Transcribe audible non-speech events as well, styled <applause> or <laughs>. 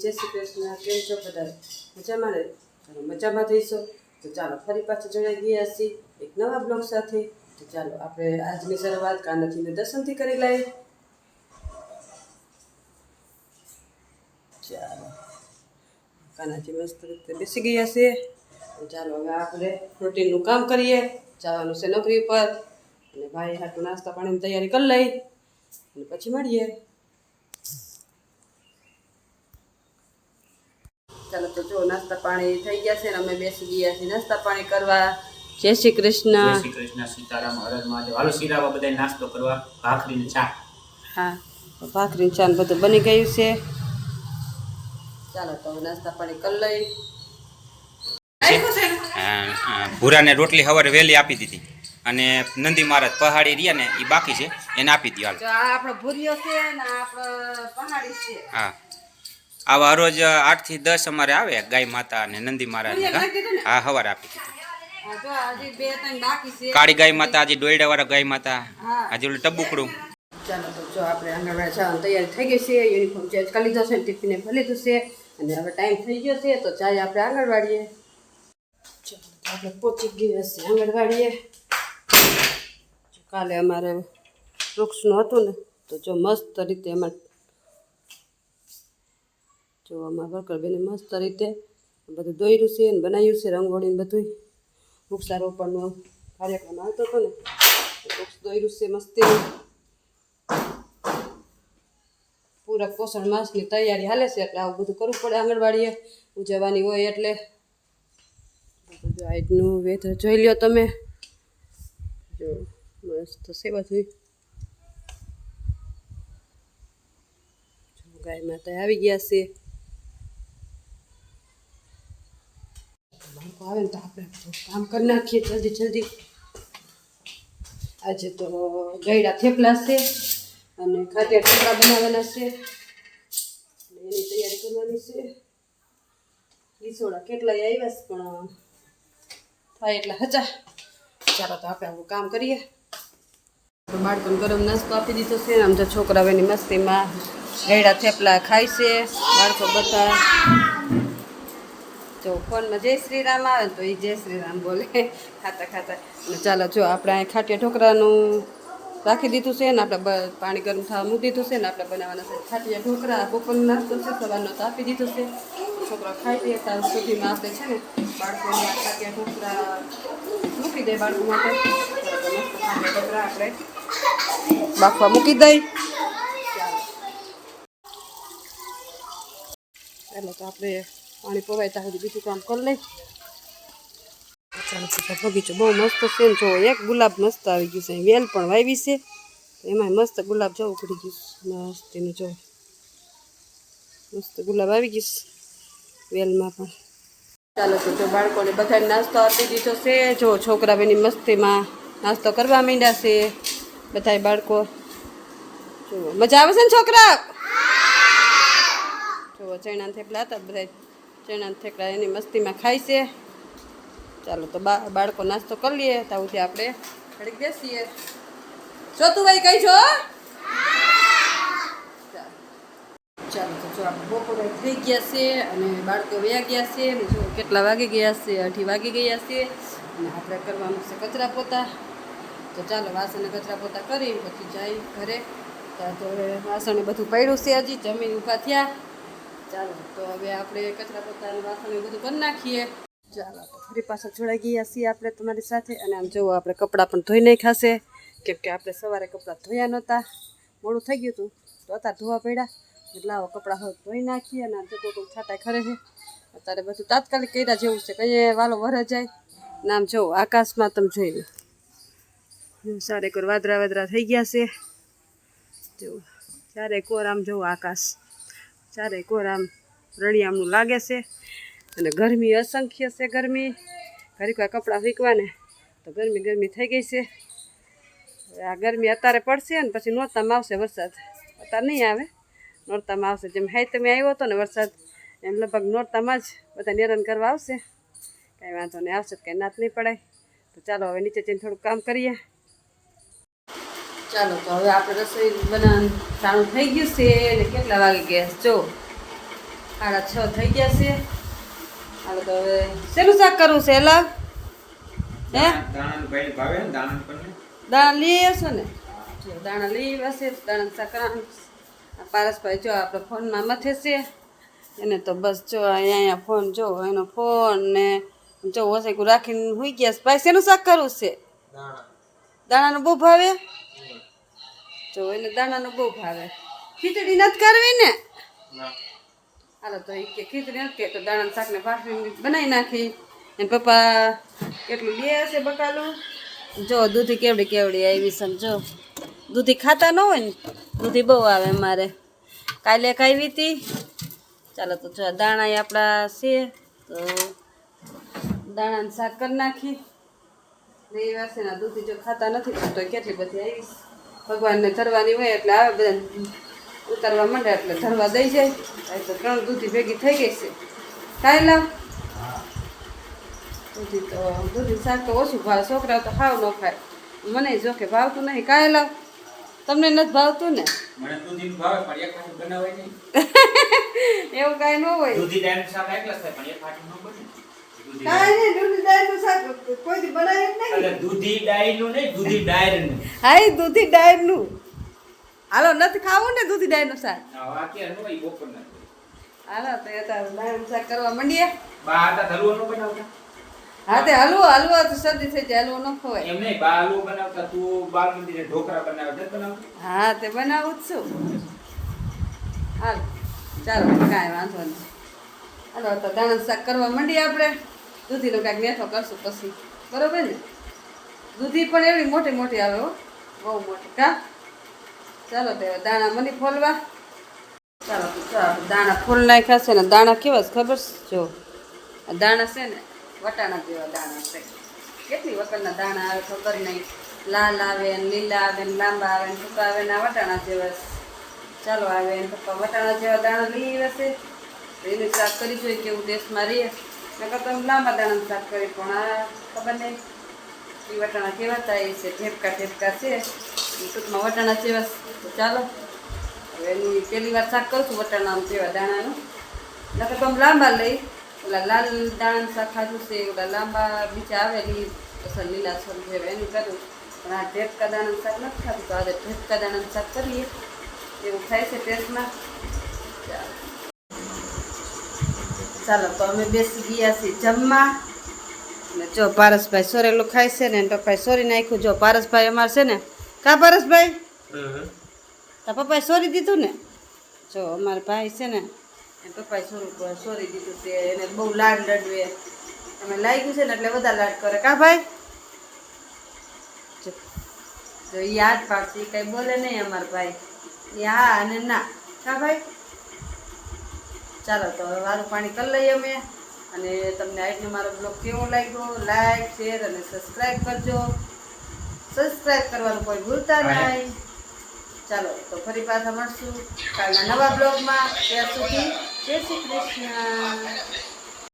જય શ્રી કૃષ્ણ, કેમ છો બધા? મજામાં ને? ચાલો, મજામાં થઈશો. તો ચાલો, ફરી પાછા જોડાઈ ગયા છીએ એક નવા બ્લોગ સાથે. તો ચાલો, આપણે આજની શરૂઆત કાનાજીને દર્શનથી કરી લઈએ. ચાલો, કાનાજી મસ્ત રીતે બેસી ગયા છે. ચાલો, હવે આપણે રૂટીનનું કામ કરીએ. જવાનું છે નોકરી પર અને ભાઈ હાટું નાસ્તા પાણીની તૈયારી કરી લઈ. અને પછી મળીએ. ચાલો તો જો નાસ્તા પાણી થઈ ગયા છે ને અમે બેસી ગયા છીએ. નાસ્તા પાણી કરવા. જય શ્રી જય કૃષ્ણ શ્રી કૃષ્ણ સીતારામ હરદ મહાદેવ. હાલો સીરાવા બધા નાસ્તો કરવા. ભાખરી ને ચા. હા ભાખરી ચાન બધું બની ગયું છે. ચાલો તો નાસ્તા પાણી કરી લઈ ભૂરાને રોટલી સવારે વહેલી આપી દીધી. અને નંદી મહારાજ પહાડી રહ્યા ને એ બાકી છે એને આપી દીધી. હાલ. આપણો ભૂરિયો છે ને આપણો પહાડી છે. હા. આવા રોજ આઠથી દસ અમારે આવે ગાય માતા અને નંદી મહારાજ હા. સવારે આપી દીધી. કાળી ગાય માતા હજી દોયડા વાળા ગાય માતા. આજે ઓલું ટબુકડું. ચાલો તો જો આપણે આંગણવાડી જવાની તૈયાર થઈ ગઈ છે. યુનિફોર્મ ચેન્જ કરી લીધો છે ટિફિને ભરી લીધું છે. અને હવે ટાઈમ થઈ ગયો છે તો જાય આપણે આંગણવાડીએ ચાલો આપણે પહોંચી ગયા છે આંગણવાડીએ કાલે અમારે વૃક્ષનું હતું ને તો જો મસ્ત રીતે એમાં જો અમારા વર્કર બેને મસ્ત રીતે બધું દોર્યું છે અને બનાવ્યું છે રંગોળી ને બધું વૃક્ષારોપણનો કાર્યક્રમ આવતો હતો ને, વૃક્ષ દોર્યું છે મસ્તી પૂરક પોષણ માસની તૈયારી હાલે છે એટલે આવું બધું કરવું પડે આંગણવાડીએ. ઉજવવાની હોય એટલે બધું આઈટનું વેધર જોઈ લ્યો તમે. જો મસ્ત છે બધું ગાય માતા આવી ગયા છે. બાળકો આવે ને તો આપણે કામ કરી નાખીએ જલ્દી જલ્દી. આજે તો ગયડા થેપલા છે અને ખાટિયા ઢોકળા બનાવવાના છે. એની તૈયારી કરવાની છે. લીસોડા કેટલાય આવ્યા છે, પણ થાય એટલે હચા. ચાલો તો આપણે આવું કામ કરીએ. બાળકોને ગરમ નાસ્તો આપી દીધો છે આમ તો છોકરાઓ એની મસ્તીમાં ગયડા થેપલા ખાય છે. બાળકો બધા જો ફોનમાં જય શ્રી રામ આવે તો એ જય શ્રી રામ બોલે. ખાતા ખાતા. ચાલો જો આપણે અહીં ખાટિયા ઢોકરાનું રાખી દીધું છે ને, આપણે પાણી ગરમ થવા મૂકી દીધું છે ને, આપણે બનાવવાના છે ખાટિયા ઢોકરા બપોરનો નાસ્તો છે, સવારનો તો આપી દીધું છે. છોકરા ખાઈ દે ત્યાં સુધીમાં આપણે છે ને, બાળકોને ખાટિયા ઢોકરા મૂકી દે બાળકો માટે. ઢોકરા આપણે બાફવા મૂકી દઈ ચાલો તો આપણે પાણી પવાય ત્યાં સુધી બીજું કામ કરી લઈ બગીચો બહુ મસ્ત છે ને જો એક ગુલાબ મસ્ત આવી ગયું છે. વેલ પણ વાવી છે. એમાં મસ્ત ગુલાબ જો ઉકળી ગયું મસ્ત એનું જો મસ્ત ગુલાબ આવી ગયું વેલમાં પણ. ચાલો જો બાળકોને બધાને નાસ્તો આપી દીધો છે. જો છોકરા બેની મસ્તીમાં નાસ્તો કરવા માંડ્યા છે. બધાય બાળકો. જો મજા આવે છે ને છોકરા? જો ચણા થેપલા હતા બધા ચણા થેકડા એની મસ્તીમાં ખાય છે. ચાલો તો બાળકો નાસ્તો કરી લઈએ તાવથી આપણે ઘડીક બેસીએ. જો તું ભાઈ કઈ છો? ચાલો. તો જો આપણે બપોરે થઈ ગયા છે અને બાળકો વયા છે કેટલા વાગી ગયા છે? અઢી વાગી ગયા છે. અને આપણે કરવાનું છે કચરા પોતા. તો ચાલો વાસણ કચરા પોતા કરી પછી જાય ઘરે. ત્યાં તો વાસણે બધું પડ્યું છે હજી. જમીન ઊભા થયા. ચાલો, તો હવે આપણે કચરા પોતાનું વાસણ બધું કરી નાખીએ. ચાલો ફરી પાછા જોડાઈ ગયા છીએ આપણે તમારી સાથે. અને આમ જોવો, આપણે કપડાં પણ ધોઈ નહીં ખાશે કેમ કે આપણે સવારે કપડાં ધોયા નહોતા. મોડું થઈ ગયું હતું, તો અત્યારે ધોવા પડ્યા. એટલે આવો કપડાં હવે ધોઈ નાખીએ અને આમ કોઈ કોઈ છાંટાઈ ખરે છે. અત્યારે બધું તાત્કાલિક કર્યા જેવું છે, કઈ વાલો વરે જાય. નામ જો આકાશમાં તમે જોઈ લો. સારે કોર વાદરા વાદરા થઈ ગયા છે. જો ચારે કોર આમ જોવો આકાશ. ચારે કોર આમ રળિયામણું લાગે છે. અને ગરમી અસંખ્ય છે ગરમી. ઘરે કોઈ કપડાં વીકવાને તો ગરમી ગરમી થઈ ગઈ છે. આ ગરમી અત્યારે પડશે ને પછી નોરતામાં આવશે વરસાદ. અત્યારે નહીં આવે. નોરતામાં આવશે. જેમ હાઈ તમે આવ્યો હતો ને વરસાદ, એમ લગભગ નોરતામાં જ બધા નિરણ કરવા આવશે. કાંઈ વાંધો નહીં, આવશે કાંઈ નાત નહીં પડાય. તો ચાલો હવે નીચે જઈને થોડુંક કામ કરીએ. ચાલો તો હવે આપણે રસોઈ બનાવવાનું ચાલુ થઈ ગયું છે ને કેટલા વાગે ગેસ? જો સાડા છ થઈ ગયા છે. હાલો તો હવે શેનું શાક કરવું છે એલા હે? દાણાનું ભાઈને ભાવે ને દાણાનું પણ દાણા લઈ આવશો ને? જો દાણા લઈ આવશે દાણા શાક કરવાનું. પારસભાઈ જો આપણે ફોનમાં મથે છે. એને તો બસ જો અહીંયા અહીંયા ફોન જો એનો ફોન ને જો વસેકું રાખીને હોઈ ગયા છે. ભાઈ શેનું શાક કરવું છે? દાણાનું બહુ ભાવે? જો એને દાણાનો બહુ ભાવે. ખીચડી નથી કરવી ને? હાલો તો એ કે ખીચડી નથી કે તો દાણાના શાકને ભાખરી બનાવી નાખી. એને પપ્પા કેટલું લે હશે બકાલું? જો દૂધી કેવડી કેવડી આવી સમજો દૂધી ખાતા ન હોય ને દૂધી બહુ આવે મારે કાલે ખાવી હતી. ચાલો તો જો દાણા આપણા છે તો દાણાનું શાક કરી નાખી. ને એ વાસે ના દૂધી જો ખાતા નથી તો કેટલી બધી આવીશ ભગવાનને ધરવાની હોય એટલે આવે બધા ઉતારવા માંડે એટલે ધરવા દઈ જાય. તો ત્રણ દૂધી ભેગી થઈ ગઈ છે. કાંઈ લાવ. દૂધી તો દૂધી શાક તો ઓછું ભાવે છોકરાઓ તો ખાવ ન ખાય. મને જો કે ભાવતું નહીં. કાંઈ લાવ. તમને નથી ભાવતું ને? <laughs> એવું કાંઈ ન હોય. દૂધી ન હાલો નથી ખાવું ને દૂધી અત્યારે નો. હાલો તો એ શાક કરવા માંડીએ. હા તે હલવો હલવો તો થઈ જાય હલવો ન ખવાય. એમ નહીં બા હલવો બનાવતા તું બાલ મંદિરે ઢોકળા બનાવે છે હા તે બનાવું જ છું. હાલ ચાલો કાંઈ વાંધો નહીં. હાલો તો દાણા શાક કરવા માંડીએ આપણે. દૂધીનો કાંઈક નેઠો કરશું પછી. બરોબર ને? દૂધી પણ એવી મોટી મોટી આવે હો. બહુ મોટી. કા? ચાલો તો દાણા મની ફોલવા. ચાલો ચાલો દાણા ફૂલ નાખ્યા છે ને દાણા કેવા છે ખબર જો દાણા છે ને, વટાણા જેવા દાણા છે. કેટલી વખતના દાણા આવે ખબર નહીં. લાલ આવે લીલા આવે ને લાંબા આવે ને ટૂંકા આવે ને આ વટાણા જેવા ચાલો આવે ને પપ્પા વટાણા જેવા દાણા લઈ આવે છે. એનું શાક કરી જોઈએ કેવું દેશમાં રહીએ નકર તો લાંબા દાણાનું શાક કરે, પણ આ ખબર નહીં. એ વટાણા કેવા થાય છે? ઠેપકા ઠેપકા છે. એ ટૂંકમાં વટાણા જેવા તો ચાલો. હવે એની પહેલી વાર શાક કરું છું વટાણાનું જેવા દાણાનું. નકર તો લાંબા લઈ. ઓલા લાલ દાણાનું શાક ખાધું છે, ઓલા લાંબા બીજા આવે લી લીલા છોલ જેવા એનું કરું. પણ આ ઢેપકા દાણાનું શાક નથી ખાધું, તો આજે ઢેપકા દાણાનું શાક કરીએ. એવું થાય છે ટેસ્ટમાં ચાલો ચાલો તો અમે બેસી ગયા છીએ જમવા. ને જો પારસભાઈ સોરેલું ખાય છે ને પપ્પાએ સોરી નાખ્યું. જો પારસભાઈ અમારે છે ને કા પારસભાઈ? તા પપ્પાએ સોરી દીધું ને? જો અમારા ભાઈ છે ને એ પપ્પાએ સોરું સોરી દીધું તે એને બહુ લાડ લડવે. અમે લાગ્યું છે ને એટલે બધા લાડ કરે. કા ભાઈ? જો યાદ પાડશે એ કંઈ બોલે નહીં અમારા ભાઈ. હા અને ના. કા ભાઈ? ચાલો તો હવે વારું પાણી કરી લઈએ અમે. અને તમને આજનો મારો બ્લોગ કેવો લાગ્યો લાઈક શેર અને સબસ્ક્રાઈબ કરજો. સબસ્ક્રાઈબ કરવાનું કોઈ ભૂલતા નહીં. ચાલો તો ફરી પાછા મળશું કાલના નવા બ્લોગમાં. ત્યાં સુધી જય શ્રી કૃષ્ણ.